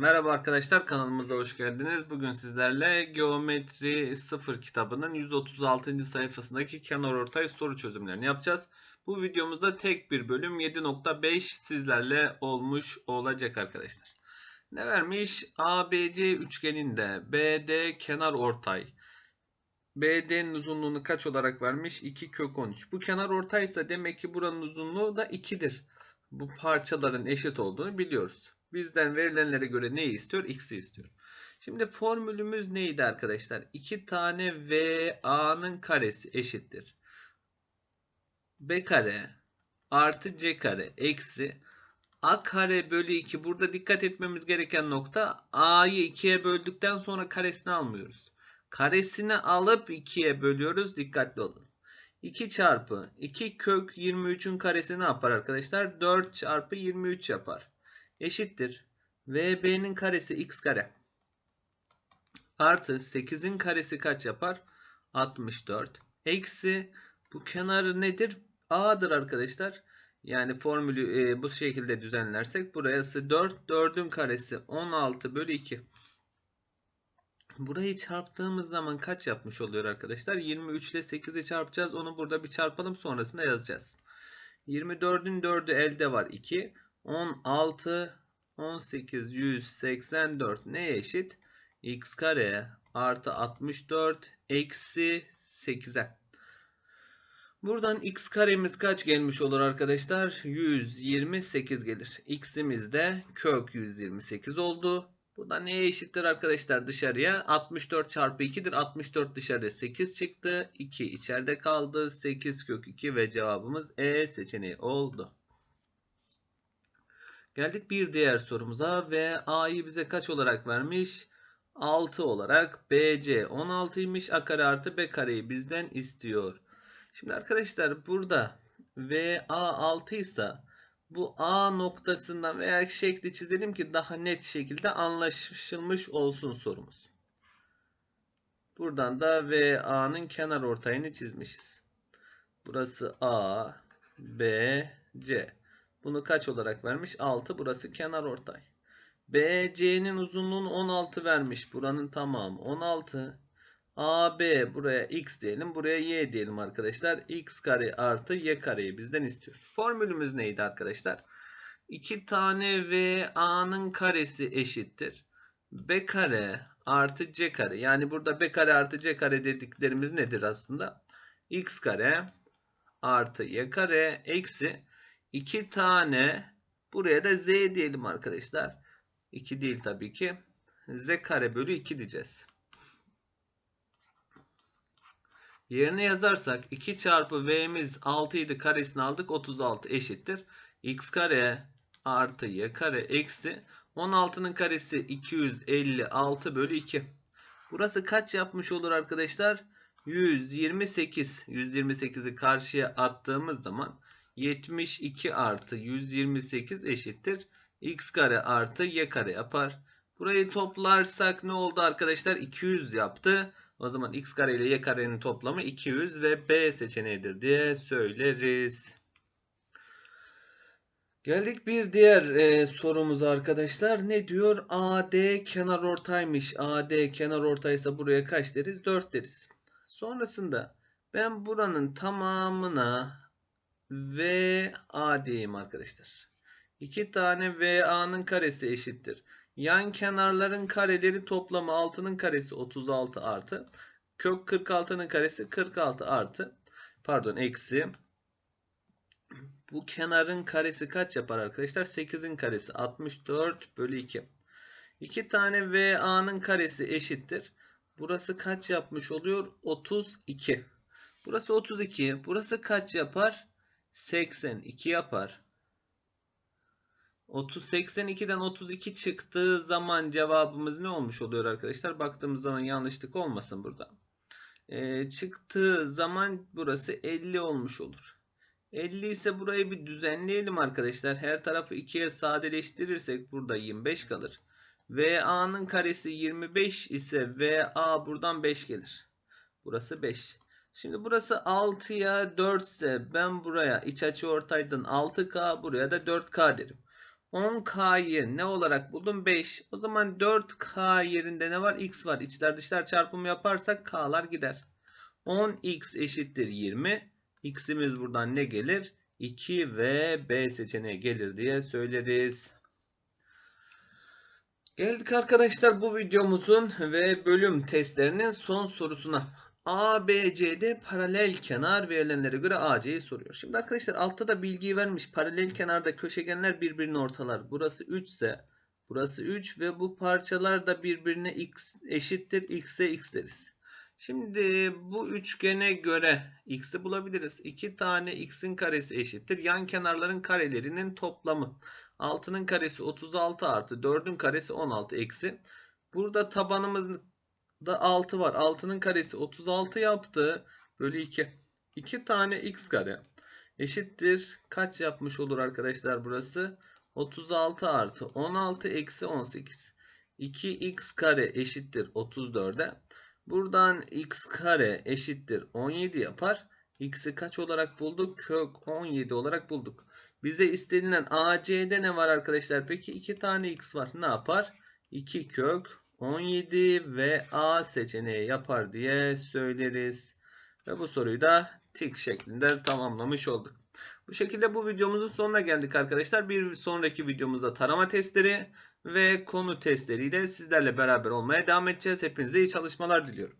Merhaba arkadaşlar kanalımıza hoş geldiniz. Bugün sizlerle Geometri 0 kitabının 136. sayfasındaki kenarortay soru çözümlerini yapacağız. Bu videomuzda tek bir bölüm 7.5 sizlerle olmuş olacak arkadaşlar. Ne vermiş? ABC üçgeninde BD kenar ortay. BD'nin uzunluğunu kaç olarak vermiş? 2 kök 13. Bu kenar ortaysa demek ki buranın uzunluğu da 2'dir. Bu parçaların eşit olduğunu biliyoruz. Bizden verilenlere göre neyi istiyor? X'i istiyor. Şimdi formülümüz neydi arkadaşlar? 2 tane VA'nın karesi eşittir. B kare artı C kare eksi A kare bölü 2. Burada dikkat etmemiz gereken nokta A'yı 2'ye böldükten sonra karesini almıyoruz. Karesini alıp 2'ye bölüyoruz. Dikkatli olun. 2 çarpı 2 kök 23'ün karesi ne yapar arkadaşlar? 4 çarpı 23 yapar eşittir. VB'nin karesi x kare. Artı 8'in karesi kaç yapar? 64. Eksi bu kenarı nedir? A'dır arkadaşlar. Yani formülü e, bu şekilde düzenlersek burası 4. 4'ün karesi 16 bölü 2. Burayı çarptığımız zaman kaç yapmış oluyor arkadaşlar? 23 ile 8'i çarpacağız. Onu burada bir çarpalım sonrasında yazacağız. 24'ün 4'ü elde var 2. 16 18 184 neye eşit? x kare artı 64 eksi 8'e. Buradan x karemiz kaç gelmiş olur arkadaşlar? 128 gelir. x'imiz de kök 128 oldu. Bu da neye eşittir arkadaşlar dışarıya? 64 çarpı 2'dir. 64 dışarıya 8 çıktı. 2 içeride kaldı. 8 kök 2 ve cevabımız E seçeneği oldu. Geldik bir diğer sorumuza ve A'yı bize kaç olarak vermiş? 6 olarak BC 16'ymış. A kare artı B kareyi bizden istiyor. Şimdi arkadaşlar burada VA 6 ise bu A noktasından veya şekli çizelim ki daha net şekilde anlaşılmış olsun sorumuz. Buradan da VA'nın kenar ortayını çizmişiz. Burası A, B, C. Bunu kaç olarak vermiş? 6. Burası kenar ortay. BC'nin uzunluğunu 16 vermiş. Buranın tamamı 16. AB buraya x diyelim. Buraya y diyelim arkadaşlar. x kare artı y kareyi bizden istiyor. Formülümüz neydi arkadaşlar? 2 tane VA'nın karesi eşittir. B kare artı C kare. Yani burada B kare artı C kare dediklerimiz nedir aslında? X kare artı Y kare eksi 2 tane buraya da z diyelim arkadaşlar. 2 değil tabii ki. z kare bölü 2 diyeceğiz. Yerine yazarsak 2 çarpı v'miz 6 idi karesini aldık 36 eşittir. x kare artı y kare eksi 16'nın karesi 256 bölü 2. Burası kaç yapmış olur arkadaşlar? 128. 128'i karşıya attığımız zaman 72 artı 128 eşittir. x kare artı y kare yapar. Burayı toplarsak ne oldu arkadaşlar? 200 yaptı. O zaman x kare ile y karenin toplamı 200 ve B seçeneğidir diye söyleriz. Geldik bir diğer e, sorumuza arkadaşlar. Ne diyor? AD kenar ortaymış. AD kenar ortaysa buraya kaç deriz? 4 deriz. Sonrasında ben buranın tamamına VA diyeyim arkadaşlar. İki tane VA'nın karesi eşittir. Yan kenarların kareleri toplamı 6'nın karesi 36 artı. Kök 46'nın karesi 46 artı. Pardon eksi. Bu kenarın karesi kaç yapar arkadaşlar? 8'in karesi 64 bölü 2. 2 tane VA'nın karesi eşittir. Burası kaç yapmış oluyor? 32. Burası 32. Burası kaç yapar? 82 yapar. 30 82'den 32 çıktığı zaman cevabımız ne olmuş oluyor arkadaşlar? Baktığımız zaman yanlışlık olmasın burada. Ee, çıktığı zaman burası 50 olmuş olur. 50 ise burayı bir düzenleyelim arkadaşlar. Her tarafı 2'ye sadeleştirirsek burada 25 kalır. VA'nın karesi 25 ise VA buradan 5 gelir. Burası 5. Şimdi burası 6'ya 4 ise ben buraya iç açı ortaydan 6K buraya da 4K derim. 10K'yı ne olarak buldum? 5. O zaman 4K yerinde ne var? X var. İçler dışlar çarpımı yaparsak K'lar gider. 10X eşittir 20. X'imiz buradan ne gelir? 2 ve B seçeneği gelir diye söyleriz. Geldik arkadaşlar bu videomuzun ve bölüm testlerinin son sorusuna. A, B, C'de paralel kenar verilenlere göre AC'yi soruyor. Şimdi arkadaşlar altta da bilgiyi vermiş. Paralel kenarda köşegenler birbirini ortalar. Burası 3 ise burası 3 ve bu parçalar da birbirine x eşittir. X'e x deriz. Şimdi bu üçgene göre x'i bulabiliriz. 2 tane x'in karesi eşittir. Yan kenarların karelerinin toplamı. 6'nın karesi 36 artı 4'ün karesi 16 eksi. Burada tabanımızda 6 var. 6'nın karesi 36 yaptı. Bölü 2. 2 tane x kare eşittir. Kaç yapmış olur arkadaşlar burası? 36 artı 16 eksi 18. 2x kare eşittir 34'e. Buradan x kare eşittir 17 yapar. X'i kaç olarak bulduk? Kök 17 olarak bulduk. Bize istenilen AC'de ne var arkadaşlar? Peki 2 tane x var. Ne yapar? 2 kök 17 ve A seçeneği yapar diye söyleriz. Ve bu soruyu da tik şeklinde tamamlamış olduk. Bu şekilde bu videomuzun sonuna geldik arkadaşlar. Bir sonraki videomuzda tarama testleri ve konu testleriyle sizlerle beraber olmaya devam edeceğiz. Hepinize iyi çalışmalar diliyorum.